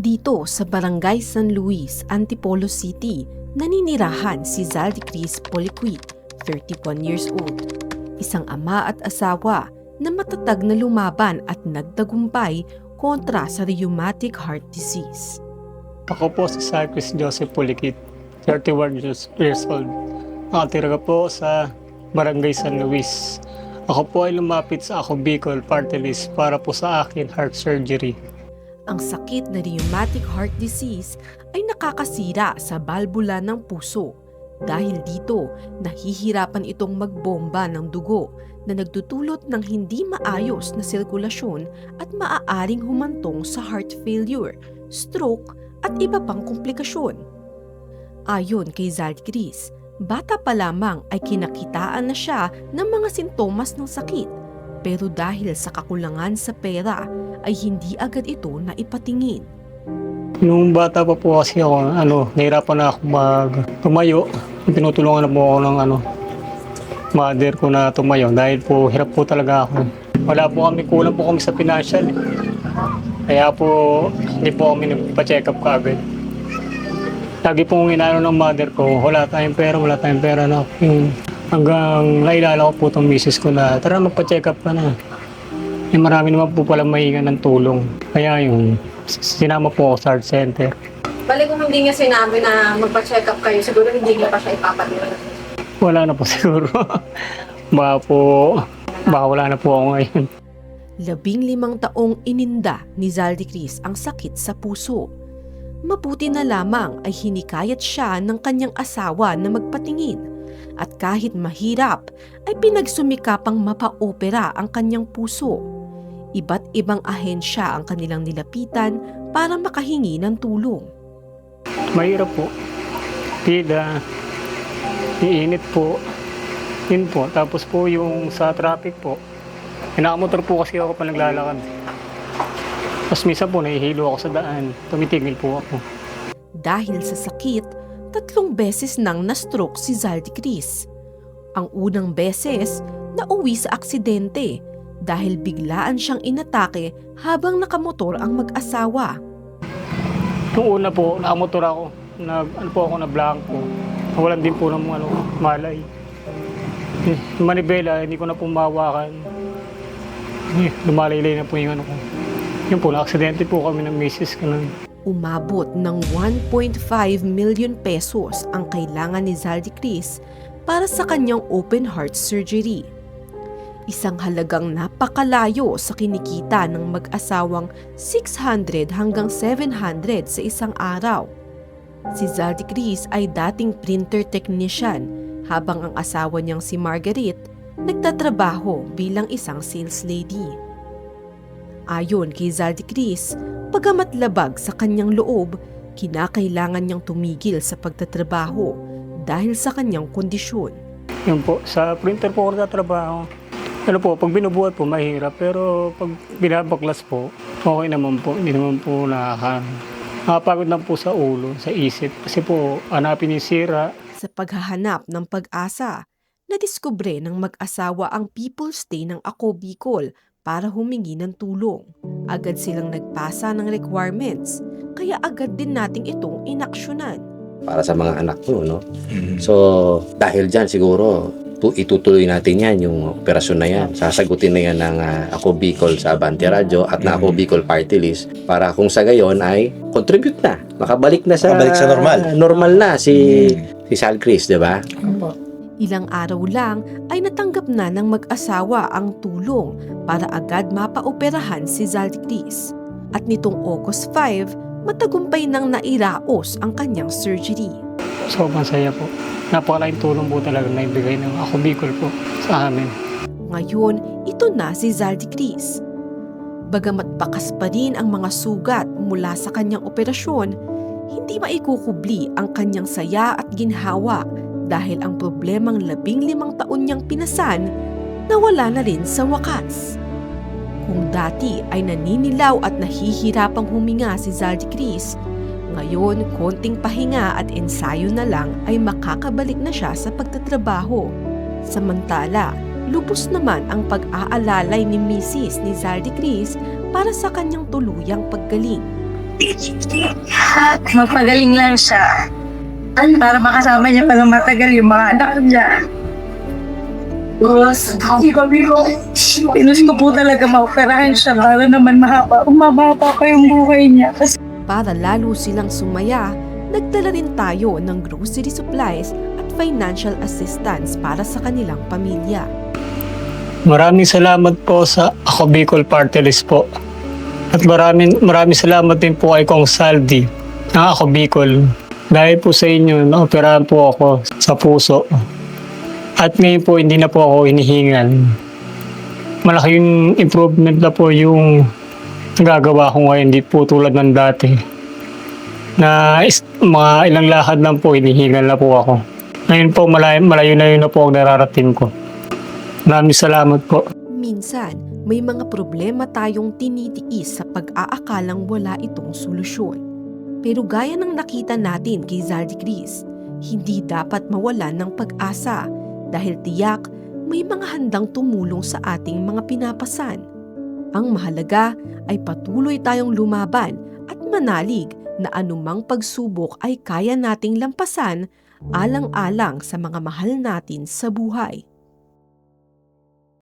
Dito sa Barangay San Luis, Antipolo City, naninirahan si Zaldi Cris Poliquit, 31 years old. Isang ama at asawa na matatag na lumaban at nagtagumpay kontra sa rheumatic heart disease. Ako po si Cypress Joseph Pulikit, 31 years, old. Nakatira ka po sa Barangay San Luis. Ako po ay lumapit sa Ako Bicol Party para po sa akin heart surgery. Ang sakit na rheumatic heart disease ay nakakasira sa balbula ng puso. Dahil dito, nahihirapan itong magbomba ng dugo na nagdudulot ng hindi maayos na sirkulasyon at maaaring humantong sa heart failure, stroke at iba pang komplikasyon. Ayon kay Zaldgris, bata pa lamang ay kinakitaan na siya ng mga sintomas ng sakit pero dahil sa kakulangan sa pera ay hindi agad ito na ipatingin. Nung bata pa po kasi ako, ano, nahirapan na ako mag tumayo. Tinutulungan na po ako ng ano, mother ko na tumayo dahil po hirap po talaga ako. Wala po kami, kulang po kami sa financial. Kaya po, hindi po kami nagpa-check up kaagad. Lagi pong inano ng mother ko, wala tayong pera, wala tayong pera na. Hanggang nailala ko po itong misis ko na, tara magpa-check up ka na. Eh, marami naman po pala mahinga ng tulong. Kaya yung sinama po ako sa heart center. Bali kung hindi niya sinabi na magpa-check up kayo, siguro hindi niya pa siya ipapadala. Wala na po siguro. baka po, baka wala na po ako ngayon. Labing limang taong ininda ni Zaldi Cris ang sakit sa puso. Mabuti na lamang ay hinikayat siya ng kanyang asawa na magpatingin at kahit mahirap ay pinagsumikapang mapa-opera ang kanyang puso. Iba't ibang ahensya ang kanilang nilapitan para makahingi ng tulong. Mahirap po. Pila, iinit po. Yun po. Tapos po yung sa traffic po. Pinakamotor po kasi ako pa naglalakad. Tapos minsan po nahihilo ako sa daan. Tumitigil po ako. Dahil sa sakit, tatlong beses nang na-stroke si Zaldi Cris. Ang unang beses, nauwi sa aksidente dahil biglaan siyang inatake habang nakamotor ang mag-asawa. Nung una po, nakamotor ako. Nag, ano po ako na blanco. Nawalan din po ng ano, malay. Eh, manibela, hindi ko na po mahawakan. Eh, lumalaylay na po yung ano ko. Yun po, na-aksidente po kami ng misis ko nun. Umabot ng 1.5 million pesos ang kailangan ni Zaldi Cris para sa kanyang open heart surgery. Isang halagang napakalayo sa kinikita ng mag-asawang 600 hanggang 700 sa isang araw. Si Zaldi Cris ay dating printer technician habang ang asawa niyang si Margaret nagtatrabaho bilang isang sales lady. Ayon kay Zaldi Cris, pagamat labag sa kanyang loob, kinakailangan niyang tumigil sa pagtatrabaho dahil sa kanyang kondisyon. Yun po, sa printer po ako nagtatrabaho. Ano po, pag binubuhat po, mahirap. Pero pag binabaklas po, okay naman po. Hindi naman po nakaka... Nakapagod lang po sa ulo, sa isip. Kasi po, hanapin yung sira. Sa paghahanap ng pag-asa, nadiskubre ng mag-asawa ang People's Day ng Ako Bicol para humingi ng tulong. Agad silang nagpasa ng requirements, kaya agad din nating itong inaksyonan. para sa mga anak ko, no? So, dahil dyan siguro, itutuloy natin yan, yung operasyon na yan. Sasagutin na yan ng ah, Ako Bicol sa Abante Radio at na Ako Bicol Party List para kung sa gayon ay contribute na. Makabalik na sa... Makabalik sa normal. Normal na si, si Sal Chris, di ba? Ilang araw lang ay natanggap na ng mag-asawa ang tulong para agad mapaoperahan si Zaldicris. At nitong August 5, matagumpay nang nairaos ang kanyang surgery. Sobrang saya po. Napakalaking tulong po talaga na ibigay ng ako Bicol po sa amin. Ngayon, ito na si Zaldicris. Bagamat bakas pa rin ang mga sugat mula sa kanyang operasyon, hindi maikukubli ang kanyang saya at ginhawa dahil ang problemang labing limang taon niyang pinasan nawala na rin sa wakas. Kung dati ay naninilaw at nahihirapang huminga si Zaldi Cris, ngayon konting pahinga at ensayo na lang ay makakabalik na siya sa pagtatrabaho. Samantala, lubos naman ang pag-aalalay ni Mrs. ni Zaldi Cris para sa kanyang tuluyang paggaling. magpagaling lang siya. Para makasama niya pa ng matagal yung mga anak niya. Pinus ko po talaga maoperahan siya para naman mahaba, umababa pa yung buhay niya. Kasi Para lalo silang sumaya, nagdala rin tayo ng grocery supplies at financial assistance para sa kanilang pamilya. Maraming salamat po sa Ako Bicol Party List po. At maraming, maraming salamat din po kay Kong Saldi ng Ako Bicol. Dahil po sa inyo, naoperahan po ako sa puso. At ngayon po, hindi na po ako hinihingal. Malaking improvement na po yung gagawa ko ngayon, hindi po tulad ng dati. Na is, mga ilang lakad lang po, hinihingal na po ako. Ngayon po, malayo, malayo na yun na po ang nararating ko. Maraming salamat po. Minsan, may mga problema tayong tinitiis sa pag-aakalang wala itong solusyon. Pero gaya ng nakita natin kay Zaldi Chris, hindi dapat mawalan ng pag-asa dahil tiyak may mga handang tumulong sa ating mga pinapasan. Ang mahalaga ay patuloy tayong lumaban at manalig na anumang pagsubok ay kaya nating lampasan alang-alang sa mga mahal natin sa buhay.